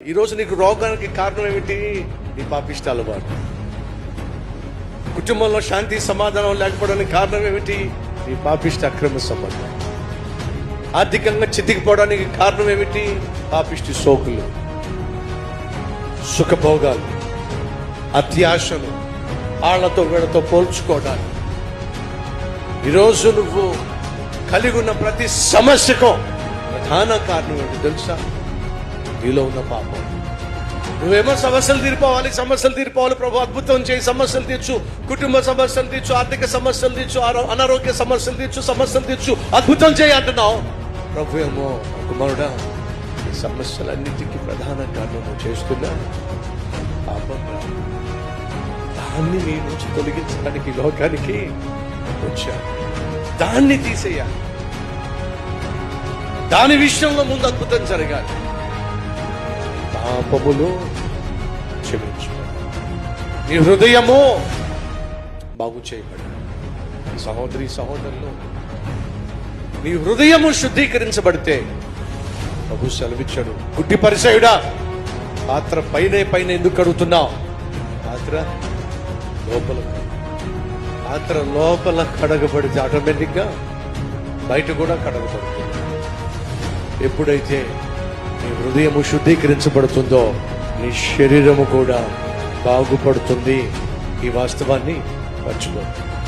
ఈరోజు నీకు రోగానికి కారణం ఏమిటి? నీ పాపిష్టాలు అలవాటు కుటుంబంలో శాంతి సమాధానం లేకపోవడానికి కారణం ఏమిటి? నీ పాపిష్ట అక్రమ సంబంధం. ఆర్థికంగా చితికిపోవడానికి కారణం ఏమిటి? పాపిష్టి సోకులు సుఖభోగాలు అత్యాశలు ఆళ్ళతో వీళ్ళతో పోల్చుకోవడానికి ఈరోజు నువ్వు కలిగి ఉన్న ప్రతి సమస్యకు ప్రధాన కారణం ఏంటి తెలుసా? నీలో ఉన్న పాపం. నువ్వేమో సమస్యలు తీరిపోవాలి సమస్యలు తీరిపోవాలి ప్రభు అద్భుతం చేయి సమస్యలు తీర్చు. కుటుంబ సమస్యలు తీర్చు ఆర్థిక సమస్యలు తీర్చు అనారోగ్య సమస్యలు తీర్చు సమస్యలు తీర్చు. అద్భుతం చేయి అంటున్నావు. ప్రభు ఏమో కుమారుడా ఈ సమస్యలన్నిటికీ ప్రధాన కారణం చేస్తున్నా పాపం దాన్ని నీ నుంచి తొలగించడానికి లోకానికి వచ్చా దాన్ని తీసేయాలి. దాని విషయంలో ముందు అద్భుతం జరగాలి. పాపములు క్షమించు. నీ హృదయము బాగు చేయబడి. సహోదరి సహోదరులు నీ హృదయము శుద్ధీకరించబడితే ప్రభు సెలవిచ్చాడు. గుడ్డి పరిచయుడా పాత్ర పైనే పైన ఎందుకు కడుగుతున్నావు పాత్ర లోపల పాత్ర లోపల కడగబడితే ఆటోమేటిక్గా బయట కూడా కడగబడుతుంది. ఎప్పుడైతే నీ హృదయము శుద్ధీకరించబడుతుందో నీ శరీరము కూడా బాగుపడుతుంది. ఈ వాస్తవాన్ని మర్చిపోతుంది